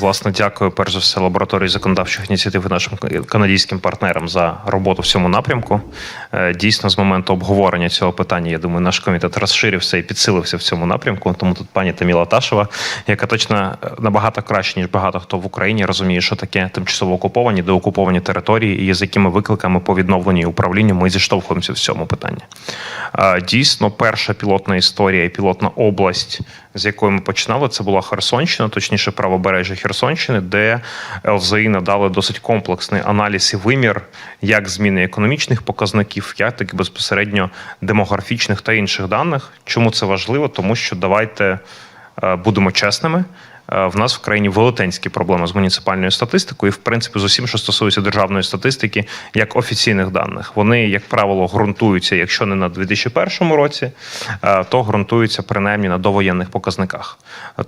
Власне, дякую перш за все лабораторії законодавчих ініціатив і нашим канадським партнерам за роботу в цьому напрямку. Е, Дійсно, з моменту обговорення цього питання, я думаю, наш комітет розширився і підсилився в цьому напрямку. Тому тут пані Таміла Ташева, яка точно е, набагато краще ніж багато хто в Україні розуміє, що таке тимчасово окуповані, деокуповані території, і з якими викликами по відновленню і управлінню ми зіштовхуємося в цьому питанні. Е, Дійсно, перша пілотна історія і пілотна область, з якої ми починали, це була Херсонщина, точніше правобережжя Херсонщини, де ЛЗІ надали досить комплексний аналіз і вимір як зміни економічних показників, як так і безпосередньо демографічних та інших даних. Чому це важливо? Тому що давайте е, будемо чесними. Е, В нас в країні велетенські проблеми з муніципальною статистикою, і в принципі з усім, що стосується державної статистики, як офіційних даних. Вони, як правило, ґрунтуються, якщо не на 2001 році, е, то ґрунтуються принаймні на довоєнних показниках.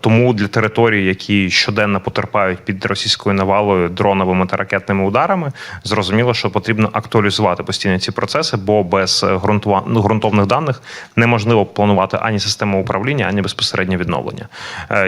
Тому для територій, які щоденно потерпають під російською навалою дроновими та ракетними ударами, зрозуміло, що потрібно актуалізувати постійно ці процеси, бо без е, ну, ґрунтовних даних неможливо планувати ані систему управління, ані безпосереднє відновлення.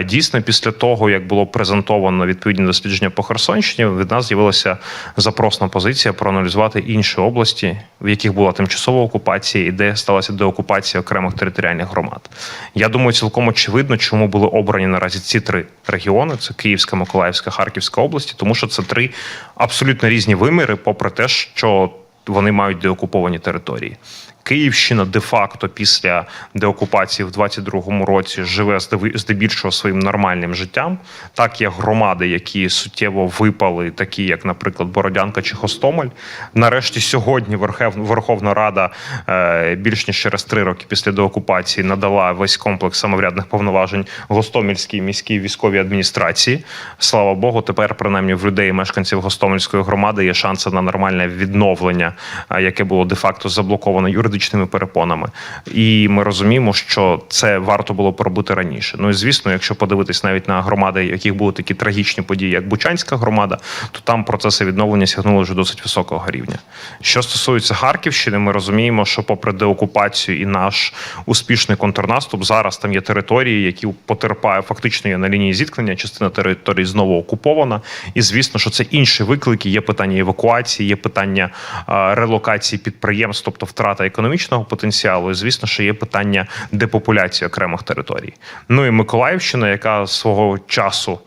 Дійсно, після того, як було презентовано відповідні дослідження по Херсонщині, від нас з'явилася запросна позиція проаналізувати інші області, в яких була тимчасова окупація і де сталася деокупація окремих територіальних громад. Я думаю, цілком очевидно, чому були обрані наразі ці три регіони: це Київська, Миколаївська, Харківська області, тому що це три абсолютно різні виміри, попри те, що вони мають деокуповані території. Київщина де-факто після деокупації в 22-му році живе здебільшого своїм нормальним життям. Так є громади, які суттєво випали, такі як, наприклад, Бородянка чи Хостомель. Нарешті сьогодні Верховна Рада е, більш ніж через три роки після деокупації надала весь комплекс самоврядних повноважень Гостомельській міській військовій адміністрації. Слава Богу, тепер принаймні в людей, мешканців Гостомельської громади, є шанси на нормальне відновлення, е, яке було де-факто заблоковано юридичними перепонами. І ми розуміємо, що це варто було поробити раніше. Ну і звісно, якщо подивитись навіть на громади, яких були такі трагічні події, як Бучанська громада, то там процеси відновлення сягнули вже досить високого рівня. Що стосується Харківщини, ми розуміємо, що попри деокупацію і наш успішний контрнаступ, зараз там є території, які потерпають фактично є на лінії зіткнення. Частина території знову окупована. І звісно, що це інші виклики. Є питання евакуації, є питання релокації підприємств, тобто втрата економічного потенціалу. І звісно, що є питання депопуляції окремих територій. Ну і Миколаївщина, яка свого часу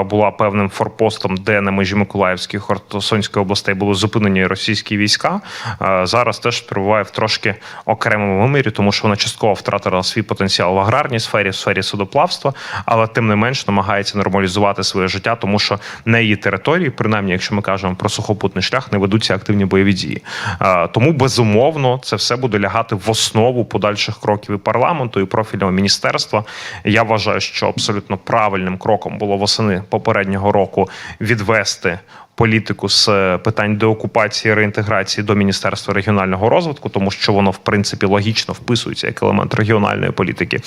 була певним форпостом, де на межі Миколаївської Херсонської областей були зупинені російські війська. е, Зараз теж перебуває в трошки окремому вимірі, тому що вона частково втратила свій потенціал в аграрній сфері, в сфері судоплавства, але тим не менш намагається нормалізувати своє життя, тому що на її території, принаймні, якщо ми кажемо про сухопутний шлях, не ведуться активні бойові дії. Е, Тому безумовно це все буде лягати в основу подальших кроків і парламенту, і профільного міністерства. Я вважаю, що абсолютно правильним кроком було восени попереднього року відвести. Політику з е, питань деокупації реінтеграції до Міністерства регіонального розвитку, тому що воно в принципі логічно вписується як елемент регіональної політики.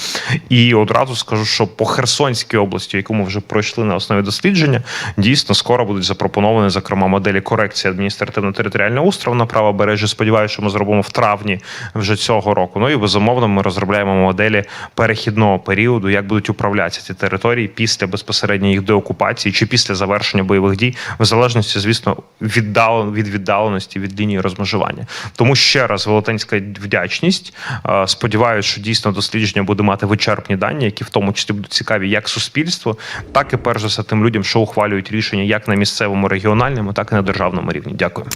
І одразу скажу, що по Херсонській області, яку ми вже пройшли на основі дослідження, дійсно скоро будуть запропоновані зокрема моделі корекції адміністративно-територіального устрою на правобережжі. Сподіваюся, що ми зробимо в травні вже цього року. Ну і безумовно, ми розробляємо моделі перехідного періоду, як будуть управлятися ці території після безпосередньо їх деокупації чи після завершення бойових дій, в залежності, звісно, віддален від віддаленості від лінії розмежування. Тому ще раз велетенська вдячність. Сподіваюся, що дійсно дослідження буде мати вичерпні дані, які в тому числі будуть цікаві як суспільству, так і перш за все тим людям, що ухвалюють рішення як на місцевому регіональному, так і на державному рівні. Дякую.